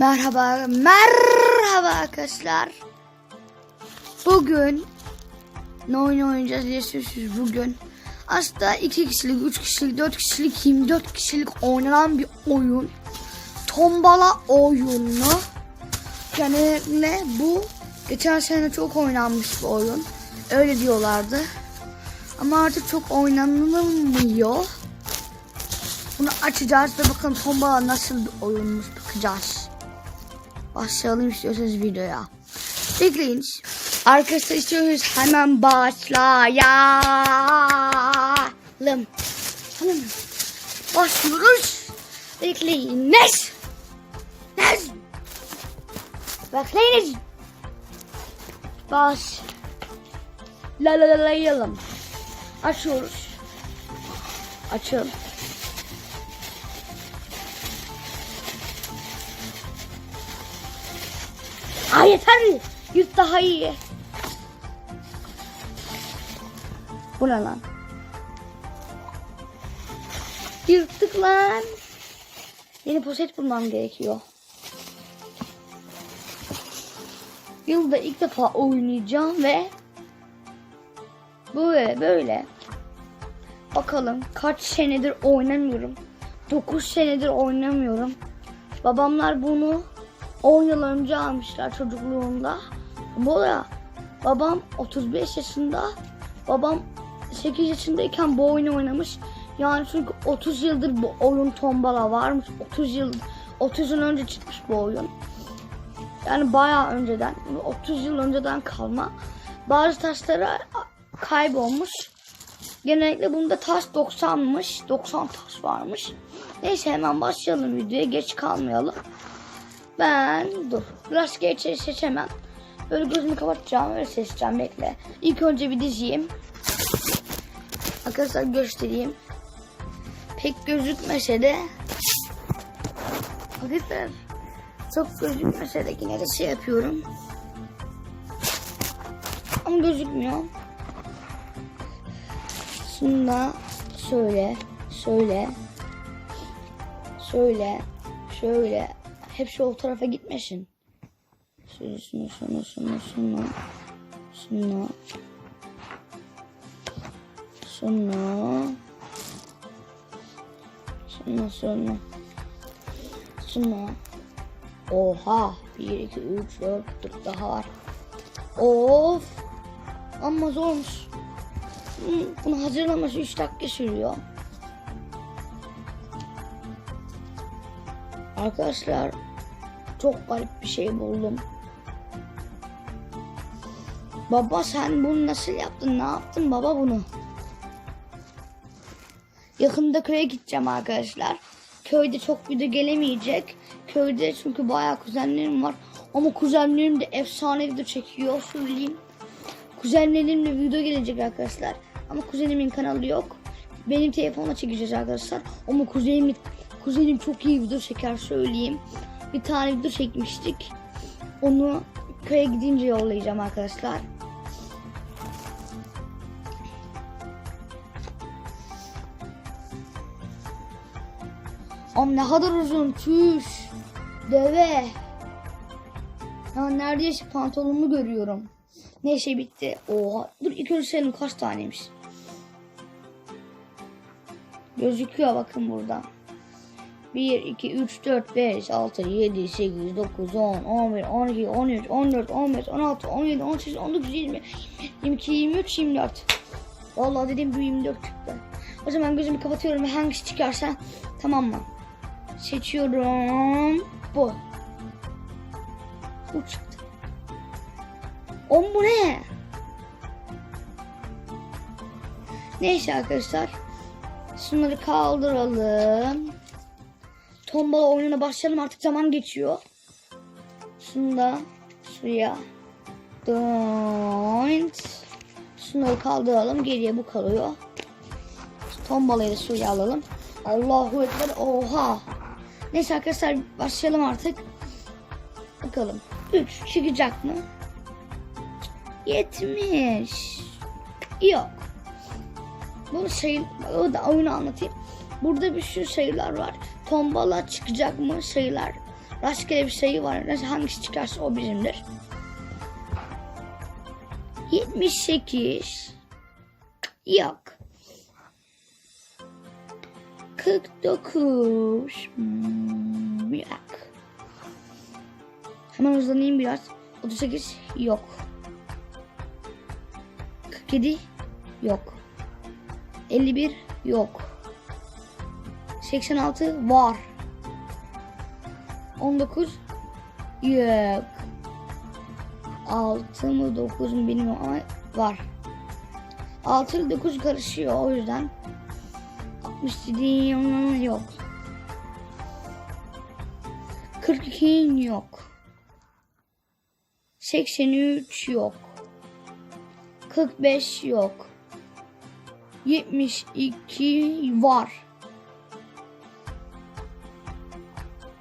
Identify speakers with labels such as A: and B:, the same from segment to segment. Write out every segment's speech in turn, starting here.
A: Merhaba, merhaba arkadaşlar. Bugün ne oyun oynayacağız diye söylüyoruz bugün. Aslında iki kişilik, üç kişilik, dört kişilik, 24 kişilik oynanan bir oyun. Tombala oyunu. Yani ne bu geçen sene çok oynanmış bir oyun. Öyle diyorlardı. Ama artık çok oynanılmıyor. Bunu açacağız ve bakın tombala nasıl bir oyunmuş bakacağız. Başlayalım alayım istiyorsanız videoya. Tıklayın. Arkadaşlar istiyorsanız hemen başlayalım. Tamam mı? Başlıyoruz. Bekleyiniz. Nez. Bekleyiniz. Baş. La la la la yalım. Açıyoruz. Açalım. Ha yeter mi? Yüz daha iyi. Bu ne lan? Yırttık lan. Yeni poşet bulmam gerekiyor. Yılda ilk defa oynayacağım ve böyle böyle bakalım kaç senedir oynamıyorum. 9 senedir oynamıyorum. Babamlar bunu 10 yıl önce almışlar çocukluğunda. bu da babam 35 yaşında. Babam 8 yaşındayken bu oyunu oynamış. Yani çünkü 30 yıldır bu oyun tombala varmış. 30 yıl 30 yıl önce çıkmış bu oyun. Yani bayağı önceden, 30 yıl önceden kalma. Bazı taşları kaybolmuş. Genellikle bunda taş 90'mış. 90 taş varmış. Neyse hemen başlayalım videoya. Geç kalmayalım. Ben dur. Rastgele şey seçemem. Böyle gözümü kapatacağım ve seçeceğim bekle. İlk önce bir dizeyim. Arkadaşlar göstereyim. Pek gözükmese de Arkadaşlar çok gözükmese de yine de şey yapıyorum. Ama gözükmüyor. Şunda şöyle, şöyle, şöyle, şöyle, hep şu o tarafa gitmesin. Şunu şunu şunu şunu şunu şunu şunu şunu şunu şunu Oha 1 2 3 4 4 daha var. Of ama zormuş. Bunu hazırlaması 3 dakika sürüyor. Arkadaşlar çok garip bir şey buldum. Baba sen bunu nasıl yaptın? Ne yaptın baba bunu? Yakında köye gideceğim arkadaşlar. Köyde çok video gelemeyecek. Köyde çünkü bayağı kuzenlerim var. Ama kuzenlerim de efsane video çekiyor söyleyeyim. Kuzenlerimle video gelecek arkadaşlar. Ama kuzenimin kanalı yok. Benim telefonla çekeceğiz arkadaşlar. Ama kuzenimin Kuzenim çok iyi video çeker söyleyeyim. Bir tane video çekmiştik. Onu köye gidince yollayacağım arkadaşlar. Am ne kadar uzun tüş Deve. Ya neredeyse pantolonumu görüyorum. Neyse şey bitti. Oha. Dur ilk önce senin kaç taneymiş. Gözüküyor bakın buradan. 1, 2, 3, 4, 5, 6, 7, 8, 9, 10, 11, 12, 13, 14, 15, 16, 17, 18, 19, 20, 22, 23, 24. Vallahi dediğim gibi 24 çıktı. O zaman gözümü kapatıyorum ve hangisi çıkarsa tamam mı? Seçiyorum. Bu. Bu çıktı. On bu ne? Neyse arkadaşlar. Şunları kaldıralım tombala oyununa başlayalım. Artık zaman geçiyor. Şunu da şuraya Doint. Şunları kaldıralım. Geriye bu kalıyor. Tombalayı da şuraya alalım. Allahu Ekber. Oha. Neyse arkadaşlar başlayalım artık. Bakalım. 3 çıkacak mı? 70. Yok. Bunu şey, o da oyunu anlatayım. Burada bir sürü sayılar var. Tombala çıkacak mı sayılar. Rastgele bir sayı şey var. Hangisi çıkarsa o bizimdir. 78 yok. 49 hmm, yok. Hemen uzanayım biraz. 38 yok. 47 yok. 51 yok. 86 var. 19 yok. 6 mı 9 mu bilmiyorum ama var. 6 ile 9 karışıyor o yüzden. 67 yok. 42 yok. 83 yok. 45 yok. 72 var.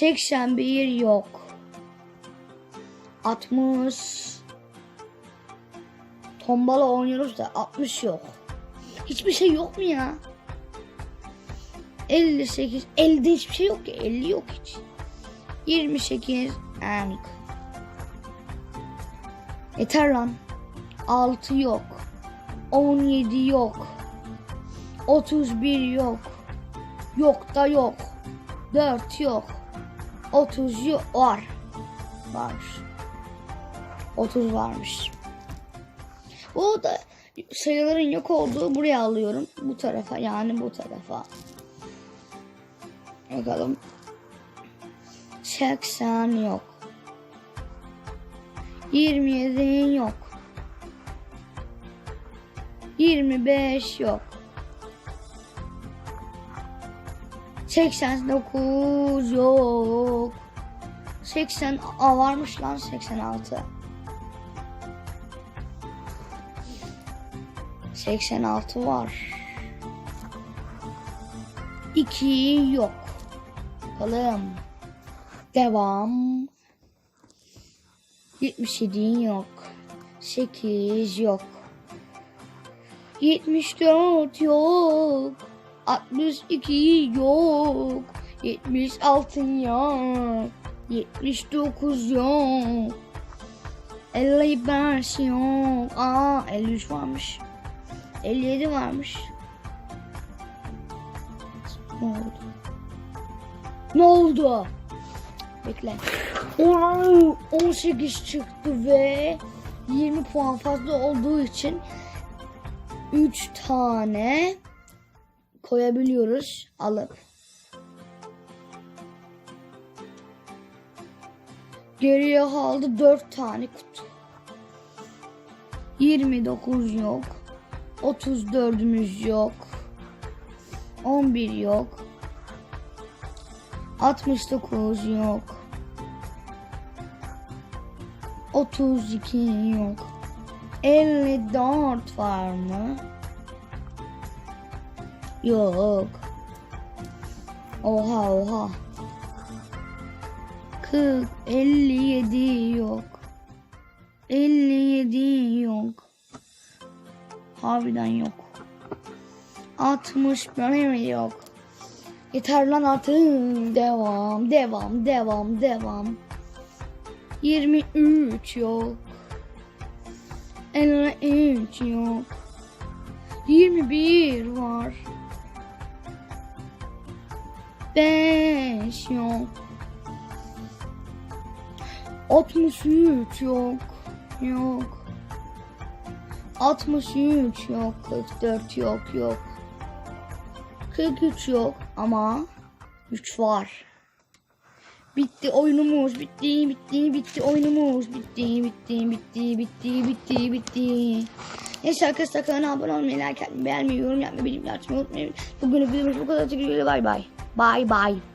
A: 81 yok. 60 Tombala oynuyoruz da 60 yok. Hiçbir şey yok mu ya? 58 50'de hiçbir şey yok ki 50 yok hiç. 28 yani. Yeter lan. 6 yok. 17 yok. 31 yok. Yok da yok. 4 yok. 30 var. Varmış. 30 varmış. Bu da sayıların yok olduğu buraya alıyorum. Bu tarafa yani bu tarafa. Bakalım. 80 yok. 27 yok. 25 yok. 89 yok. 80 a varmış lan 86. 86 var. 2 yok. Bakalım. Devam. 77 yok. 8 yok. 74 yok. 62 yok. 76 yok. 79 yok. 55 yok. Aa 53 varmış. 57 varmış. Ne oldu? Ne oldu? Bekle. 18 çıktı ve 20 puan fazla olduğu için 3 tane koyabiliyoruz alıp. Geriye kaldı 4 tane kutu. 29 yok. 34'ümüz yok. 11 yok. 69 yok. 32 yok. 54 var mı? Yok. Oha oha. Kırk, elli yok. 57 yok. Harbiden yok. Altmış böyle yok. Yeter lan artık. Devam, devam, devam, devam. 23 yok. 53 yok. 21 var. 5 yok. 63 yok. Yok. 63 yok. 44 yok yok. 43 yok ama 3 var. Bitti oyunumuz bitti bitti bitti oyunumuz bitti bitti bitti bitti bitti bitti. Neyse arkadaşlar kanala abone olmayı, like atmayı, beğenmeyi, yorum yapmayı, bildirim açmayı unutmayın. Bugün videomuz bu kadar. Teşekkür ederim. Bay bay. Bay bay.